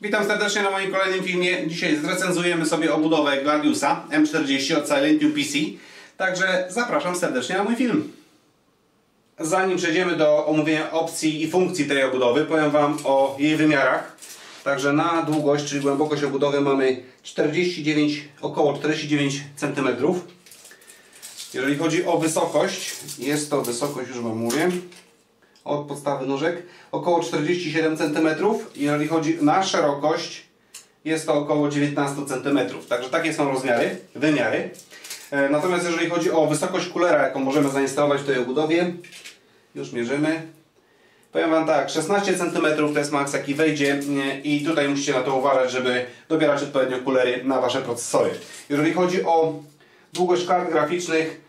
Witam serdecznie na moim kolejnym filmie. Dzisiaj zrecenzujemy sobie obudowę Gladiusa M40 od Silentium PC. Także zapraszam serdecznie na mój film. Zanim przejdziemy do omówienia opcji i funkcji tej obudowy, powiem Wam o jej wymiarach. Także na długość, czyli głębokość obudowy mamy 49, około 49 cm. Jeżeli chodzi o wysokość, jest to wysokość, już Wam mówię, od podstawy nóżek około 47 cm. Jeżeli chodzi na szerokość, jest to około 19 cm. Także takie są rozmiary, wymiary. E, Natomiast jeżeli chodzi o wysokość kulera, jaką możemy zainstalować w tej obudowie, już mierzymy. Powiem Wam tak, 16 cm to jest maks jaki wejdzie i tutaj musicie na to uważać, żeby dobierać odpowiednio kulery na Wasze procesory. Jeżeli chodzi o długość kart graficznych,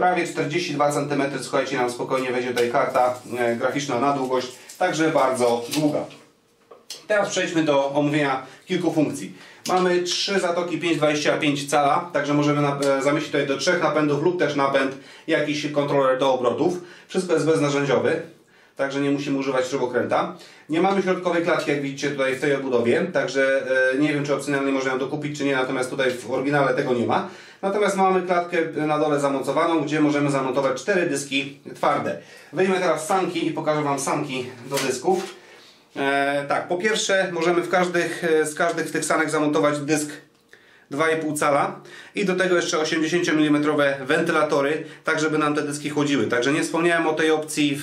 prawie 42 cm, słuchajcie, nam spokojnie wejdzie tutaj karta e, graficzna na długość, także bardzo długa. Teraz przejdźmy do omówienia kilku funkcji. Mamy trzy zatoki 5,25 cala, także możemy e, zamieścić tutaj do trzech napędów lub też napęd, jakiś kontroler do obrotów. Wszystko jest beznarzędziowy, także nie musimy używać śrubokręta. Nie mamy środkowej klatki, jak widzicie tutaj w tej obudowie, także e, nie wiem czy opcjonalnie można ją dokupić czy nie, natomiast tutaj w oryginale tego nie ma. Natomiast mamy klatkę na dole zamocowaną, gdzie możemy zamontować cztery dyski twarde. Wyjmę teraz sanki i pokażę Wam sanki do dysków. E, tak, po pierwsze możemy w każdych, e, z każdych tych sanek zamontować dysk 2,5 cala i do tego jeszcze 80 mm wentylatory, tak żeby nam te dyski chłodziły. Także nie wspomniałem o tej opcji w,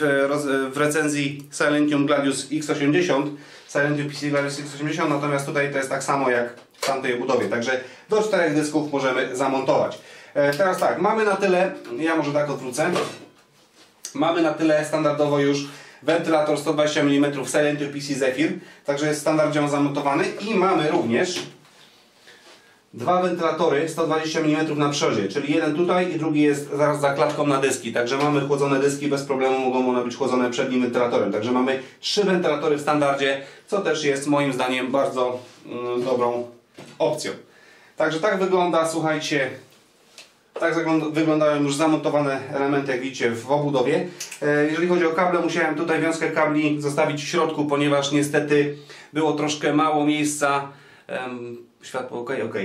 w recenzji Silentium Gladius X80, Silentium PC Gladius X80, natomiast tutaj to jest tak samo jak w tamtej budowie. Także do czterech dysków możemy zamontować. E, teraz tak, mamy na tyle, ja może tak odwrócę, mamy na tyle standardowo już wentylator 120 mm Silentium PC Zephyr, także jest standardzie on zamontowany i mamy również dwa wentylatory 120 mm na przodzie, czyli jeden tutaj i drugi jest zaraz za klatką na dyski, także mamy chłodzone dyski, bez problemu mogą one być chłodzone przednim wentylatorem, także mamy trzy wentylatory w standardzie, co też jest moim zdaniem bardzo mm, dobrą opcją. Także tak wygląda, słuchajcie, tak wyglądają już zamontowane elementy, jak widzicie, w obudowie. E, Jeżeli chodzi o kable, musiałem tutaj wiązkę kabli zostawić w środku, ponieważ niestety było troszkę mało miejsca. Światło ok, ok.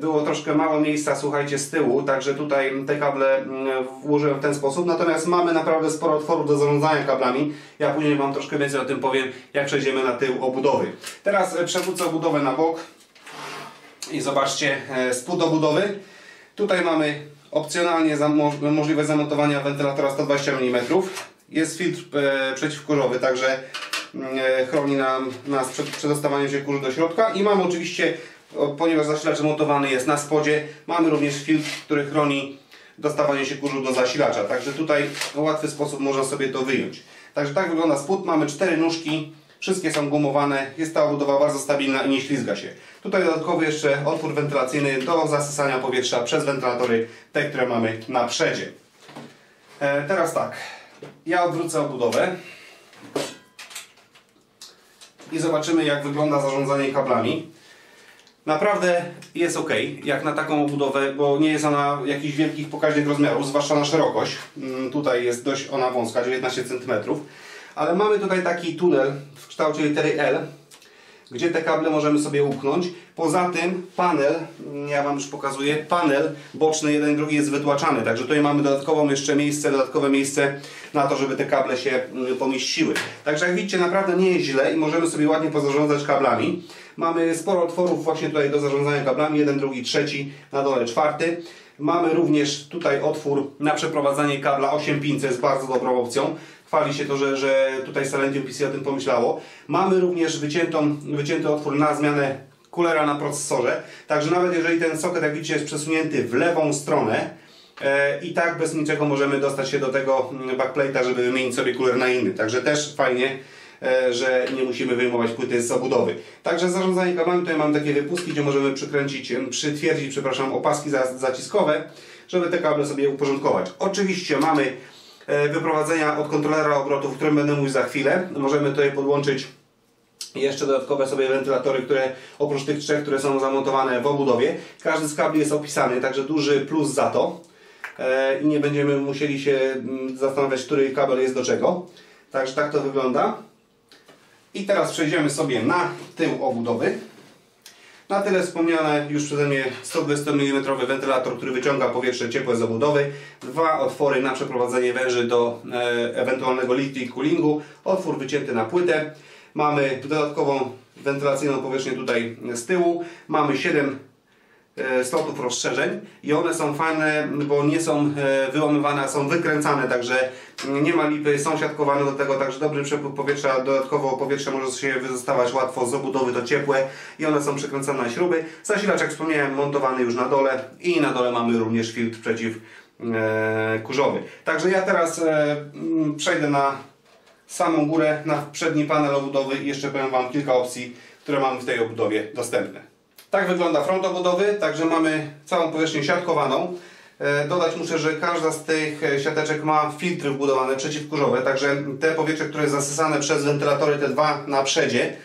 Było troszkę mało miejsca, słuchajcie, z tyłu, także tutaj te kable mm, włożyłem w ten sposób. Natomiast mamy naprawdę sporo otworów do zarządzania kablami. Ja później Wam troszkę więcej o tym powiem, jak przejdziemy na tył obudowy. Teraz e, przewrócę obudowę na bok i zobaczcie e, spód obudowy. Tutaj mamy opcjonalnie możliwość zamontowania wentylatora 120 mm. Jest filtr e, przeciwkurzowy, także mm, chroni nam, nas przed przedostawaniem się kurzu do środka. I mamy oczywiście, ponieważ zasilacz montowany jest na spodzie, mamy również filtr, który chroni dostawanie się kurzu do zasilacza. Także tutaj w łatwy sposób można sobie to wyjąć. Także tak wygląda spód. Mamy cztery nóżki. Wszystkie są gumowane, jest ta obudowa bardzo stabilna i nie ślizga się. Tutaj dodatkowy jeszcze otwór wentylacyjny do zasysania powietrza przez wentylatory, te, które mamy na przedzie. E, teraz tak, ja odwrócę obudowę i zobaczymy jak wygląda zarządzanie kablami. Naprawdę jest ok, jak na taką obudowę, bo nie jest ona jakichś wielkich pokaźnych rozmiarów, zwłaszcza na szerokość. Mm, Tutaj jest dość ona wąska, 19 cm. Ale mamy tutaj taki tunel w kształcie litery L, gdzie te kable możemy sobie upchnąć. Poza tym panel, mm, ja Wam już pokazuję, panel boczny jeden drugi jest wytłaczany, także tutaj mamy dodatkową jeszcze miejsce, dodatkowe miejsce na to, żeby te kable się mm, pomieściły. Także jak widzicie, naprawdę nie jest źle i możemy sobie ładnie pozarządzać kablami. Mamy sporo otworów właśnie tutaj do zarządzania kablami, jeden, drugi, trzeci, na dole czwarty. Mamy również tutaj otwór na przeprowadzanie kabla 8 pin, co jest bardzo dobrą opcją. Chwali się to, że, że tutaj Silentium PC o tym pomyślało. Mamy również wyciętą, wycięty otwór na zmianę kulera na procesorze. Także nawet jeżeli ten soket, jak widzicie, jest przesunięty w lewą stronę, e, i tak bez niczego możemy dostać się do tego backplate'a, żeby wymienić sobie kuler na inny. Także też fajnie, że nie musimy wyjmować płyty z obudowy. Także zarządzanie kablami, tutaj mamy takie wypustki, gdzie możemy przykręcić, przytwierdzić, przepraszam, opaski za- zaciskowe, żeby te kable sobie uporządkować. Oczywiście mamy e, wyprowadzenia od kontrolera obrotów, o którym będę mówił za chwilę. Możemy tutaj podłączyć jeszcze dodatkowe sobie wentylatory, które oprócz tych trzech, które są zamontowane w obudowie. Każdy z kabli jest opisany, także duży plus za to. E, I nie będziemy musieli się mm, zastanawiać, który kabel jest do czego. Także tak to wygląda. I teraz przejdziemy sobie na tył obudowy. Na tyle wspomniane już przeze mnie 120 mm wentylator, który wyciąga powietrze ciepłe z obudowy. Dwa otwory na przeprowadzenie węży do e, ewentualnego liquid coolingu. Otwór wycięty na płytę. Mamy dodatkową wentylacyjną powierzchnię tutaj z tyłu. Mamy 7 e, slotów rozszerzeń i one są fajne, bo nie są e, wyłamywane, a są wykręcane, także nie ma lipy, są siatkowane do tego, także dobry przepływ powietrza, dodatkowo powietrze może się wydostawać łatwo z obudowy to ciepłe i one są przykręcane na śruby. Zasilacz, jak wspomniałem, montowany już na dole i na dole mamy również filtr przeciw e, kurzowy. Także ja teraz e, przejdę na samą górę, na przedni panel obudowy i jeszcze powiem Wam kilka opcji, które mamy w tej obudowie dostępne. Tak wygląda front obudowy, także mamy całą powierzchnię siatkowaną. E, dodać muszę, że każda z tych e, siateczek ma filtry wbudowane przeciwkurzowe, także te powietrze, które jest zasysane przez wentylatory, te dwa na przedzie,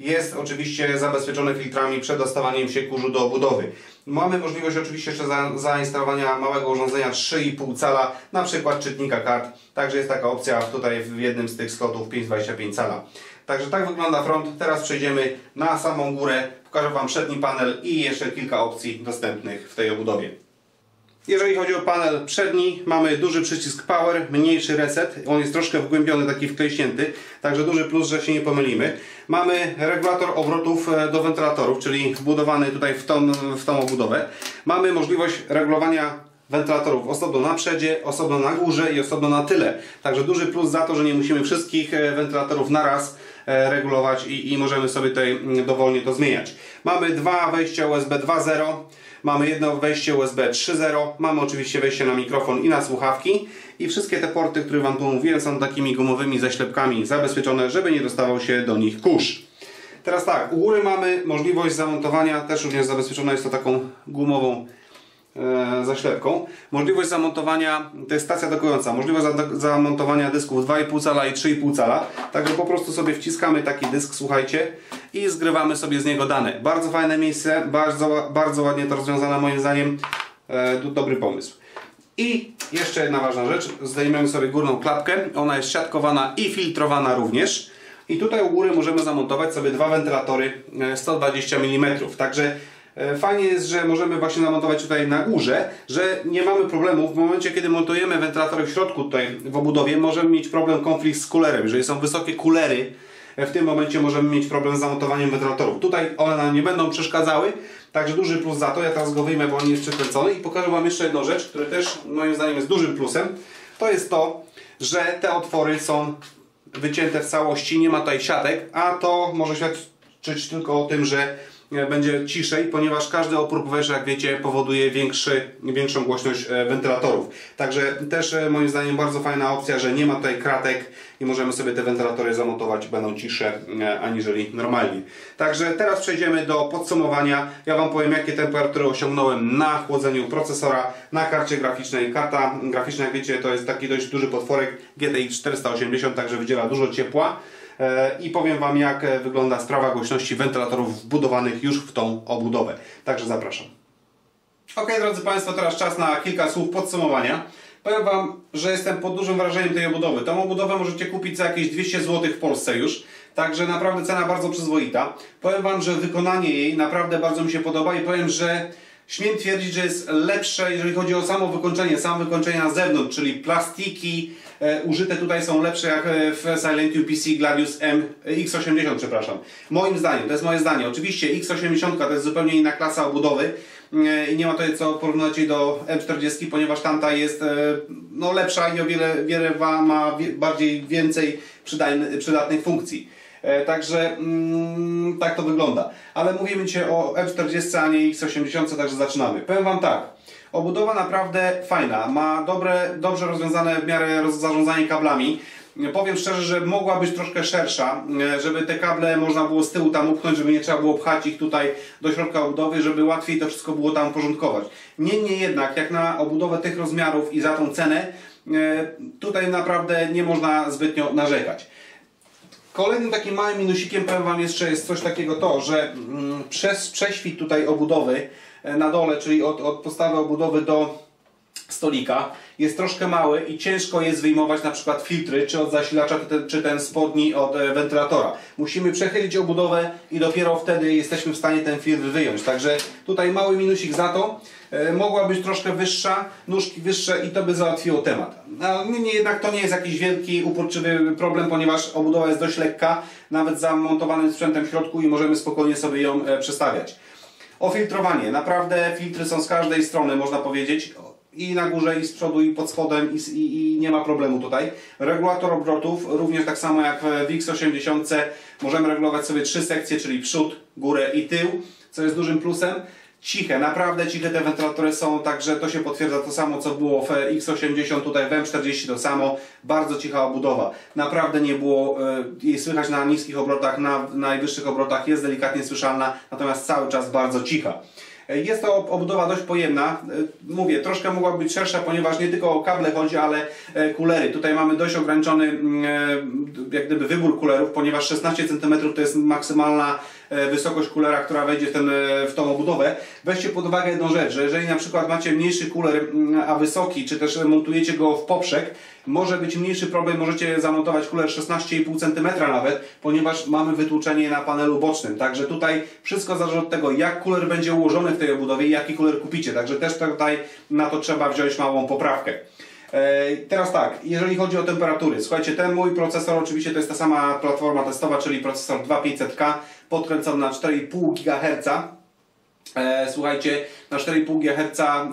jest oczywiście zabezpieczone filtrami przed dostawaniem się kurzu do obudowy. Mamy możliwość oczywiście jeszcze za, zainstalowania małego urządzenia 3,5 cala, na przykład czytnika kart. Także jest taka opcja tutaj w jednym z tych slotów 5,25 cala. Także tak wygląda front. Teraz przejdziemy na samą górę. Pokażę Wam przedni panel i jeszcze kilka opcji dostępnych w tej obudowie. Jeżeli chodzi o panel przedni, mamy duży przycisk Power, mniejszy reset. On jest troszkę wgłębiony, taki wklejśnięty, także duży plus, że się nie pomylimy. Mamy regulator obrotów e, do wentylatorów, czyli wbudowany tutaj w tą, w tą obudowę. Mamy możliwość regulowania wentylatorów osobno na przedzie, osobno na górze i osobno na tyle. Także duży plus za to, że nie musimy wszystkich e, wentylatorów naraz e, regulować i, i możemy sobie tutaj mm, dowolnie to zmieniać. Mamy dwa wejścia USB 2.0 Mamy jedno wejście USB 3.0, mamy oczywiście wejście na mikrofon i na słuchawki i wszystkie te porty, które Wam tu mówiłem są takimi gumowymi zaślepkami zabezpieczone, żeby nie dostawał się do nich kurz. Teraz tak, u góry mamy możliwość zamontowania, też również zabezpieczona jest to taką gumową e, zaślepką. Możliwość zamontowania, to jest stacja dokująca, możliwość zamontowania dysków 2,5 cala i 3,5 cala. Także po prostu sobie wciskamy taki dysk, słuchajcie, i zgrywamy sobie z niego dane. Bardzo fajne miejsce, bardzo, bardzo ładnie to rozwiązane moim zdaniem. E, dobry pomysł. I jeszcze jedna ważna rzecz, zdejmiemy sobie górną klapkę, ona jest siatkowana i filtrowana również. I tutaj u góry możemy zamontować sobie dwa wentylatory 120 e, mm. Także Fajnie jest, że możemy właśnie zamontować tutaj na górze, że nie mamy problemu w momencie, kiedy montujemy wentylatory w środku tutaj w obudowie, możemy mieć problem konflikt z kulerem. Jeżeli są wysokie kulery, w tym momencie możemy mieć problem z zamontowaniem wentylatorów. Tutaj one nam nie będą przeszkadzały, także duży plus za to. Ja teraz go wyjmę, bo on jest przykręcony i pokażę Wam jeszcze jedną rzecz, która też moim zdaniem jest dużym plusem. To jest to, że te otwory są wycięte w całości, nie ma tutaj siatek, a to może świadczyć tylko o tym, że E, będzie ciszej, ponieważ każdy opór powietrza, jak wiecie, powoduje większy, większą głośność e, wentylatorów. Także też e, moim zdaniem bardzo fajna opcja, że nie ma tutaj kratek i możemy sobie te wentylatory zamontować, będą cisze aniżeli normalnie. Także teraz przejdziemy do podsumowania. Ja Wam powiem, jakie temperatury osiągnąłem na chłodzeniu procesora na karcie graficznej. Karta graficzna, jak wiecie, to jest taki dość duży potworek GTX 480, także wydziela dużo ciepła. E, i powiem Wam jak e, wygląda sprawa głośności wentylatorów wbudowanych już w tą obudowę. Także zapraszam. Ok, drodzy Państwo, teraz czas na kilka słów podsumowania. Powiem Wam, że jestem pod dużym wrażeniem tej obudowy. Tą obudowę możecie kupić za jakieś 200 zł w Polsce już. Także naprawdę cena bardzo przyzwoita. Powiem Wam, że wykonanie jej naprawdę bardzo mi się podoba i powiem, że śmiem twierdzić, że jest lepsze, jeżeli chodzi o samo wykończenie, samo wykończenie na zewnątrz, czyli plastiki e, użyte tutaj są lepsze jak e, w Silent PC Gladius M, e, X80, przepraszam. Moim zdaniem, to jest moje zdanie. Oczywiście X80 to jest zupełnie inna klasa obudowy e, i nie ma tutaj co porównać do M40, ponieważ tamta jest no, lepsza i o wiele, wiele ma bardziej więcej przydatnych funkcji. E, także mm, tak to wygląda. Ale mówimy dzisiaj o M40, a nie X80, także zaczynamy. Powiem Wam tak. Obudowa naprawdę fajna. Ma dobre, dobrze rozwiązane w miarę zarządzanie kablami. Powiem szczerze, że mogła być troszkę szersza, e, żeby te kable można było z tyłu tam upchnąć, żeby nie trzeba było pchać ich tutaj do środka obudowy, żeby łatwiej to wszystko było tam porządkować. Niemniej jednak, jak na obudowę tych rozmiarów i za tą cenę, e, tutaj naprawdę nie można zbytnio narzekać. Kolejnym takim małym minusikiem, powiem Wam jeszcze, jest coś takiego to, że mm, przez prześwit tutaj obudowy e, na dole, czyli od, od podstawy obudowy do stolika jest troszkę mały i ciężko jest wyjmować na przykład filtry, czy od zasilacza, czy ten, czy ten spodni od e, wentylatora. Musimy przechylić obudowę i dopiero wtedy jesteśmy w stanie ten filtr wyjąć. Także tutaj mały minusik za to. E, mogła być troszkę wyższa, nóżki wyższe i to by załatwiło temat. No, nie, jednak to nie jest jakiś wielki, uporczywy problem, ponieważ obudowa jest dość lekka, nawet zamontowanym sprzętem w środku i możemy spokojnie sobie ją e, przestawiać. Ofiltrowanie. Naprawdę filtry są z każdej strony, można powiedzieć. I na górze, i z przodu, i pod spodem, i, i, i nie ma problemu tutaj. Regulator obrotów, również tak samo jak w X80, możemy regulować sobie trzy sekcje, czyli przód, górę i tył, co jest dużym plusem ciche, naprawdę ciche te wentylatory są, także to się potwierdza to samo co było w X80, tutaj w M40 to samo, bardzo cicha obudowa. Naprawdę nie było e, jej słychać na niskich obrotach, na najwyższych obrotach jest delikatnie słyszalna, natomiast cały czas bardzo cicha. E, jest to obudowa dość pojemna. E, mówię, troszkę mogła być szersza, ponieważ nie tylko o kable chodzi, ale kulery. Tutaj mamy dość ograniczony mm, jak gdyby wybór kulerów, ponieważ 16 cm to jest maksymalna E, wysokość kulera, która wejdzie w, ten, e, w tą obudowę. Weźcie pod uwagę jedną rzecz, że jeżeli na przykład macie mniejszy kuler, mm, a wysoki, czy też montujecie go w poprzek, może być mniejszy problem, możecie zamontować kuler 16,5 cm nawet, ponieważ mamy wytłuczenie na panelu bocznym. Także tutaj wszystko zależy od tego, jak kuler będzie ułożony w tej obudowie i jaki kuler kupicie. Także też tutaj na to trzeba wziąć małą poprawkę. E, teraz tak, jeżeli chodzi o temperatury, słuchajcie, ten mój procesor oczywiście to jest ta sama platforma testowa, czyli procesor 2500K podkręcony na 4,5 GHz. E, słuchajcie, na 4,5 GHz e,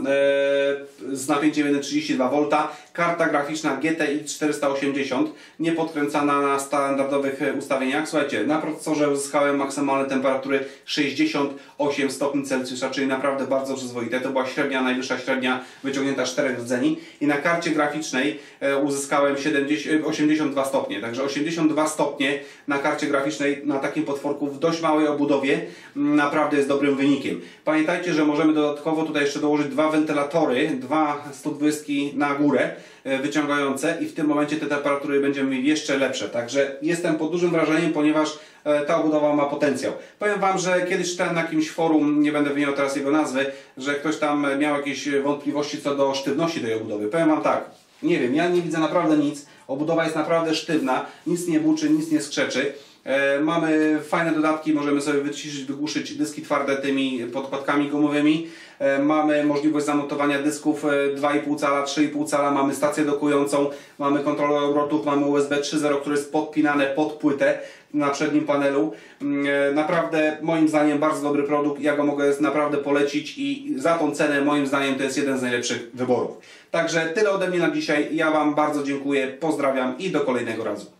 z napięciem 1,32 V karta graficzna GTX 480, nie podkręcana na standardowych ustawieniach. Słuchajcie, na procesorze uzyskałem maksymalne temperatury 68 stopni Celsjusza, czyli naprawdę bardzo przyzwoite. To była średnia, najwyższa średnia wyciągnięta 4 rdzeni i na karcie graficznej e, uzyskałem 70, 82 stopnie. Także 82 stopnie na karcie graficznej na takim potworku w dość małej obudowie naprawdę jest dobrym wynikiem. Pamiętajcie, że możemy dodatkowo tutaj jeszcze dołożyć dwa wentylatory, dwa 120 na górę, E, wyciągające i w tym momencie te temperatury będziemy mieli jeszcze lepsze. Także jestem pod dużym wrażeniem, ponieważ e, ta obudowa ma potencjał. Powiem Wam, że kiedyś czytałem na jakimś forum, nie będę wymieniał teraz jego nazwy, że ktoś tam miał jakieś wątpliwości co do sztywności tej obudowy. Powiem Wam tak, nie wiem, ja nie widzę naprawdę nic. Obudowa jest naprawdę sztywna, nic nie buczy, nic nie skrzeczy. E, mamy fajne dodatki, możemy sobie wyciszyć, wygłuszyć dyski twarde tymi podkładkami gumowymi. E, mamy możliwość zamontowania dysków 2,5 e, cala, 3,5 cala, mamy stację dokującą, mamy kontroler obrotów, mamy USB 3.0, które jest podpinane pod płytę na przednim panelu. Mm, naprawdę moim zdaniem bardzo dobry produkt, ja go mogę naprawdę polecić i za tą cenę moim zdaniem to jest jeden z najlepszych wyborów. Także tyle ode mnie na dzisiaj, ja Wam bardzo dziękuję, pozdrawiam i do kolejnego razu.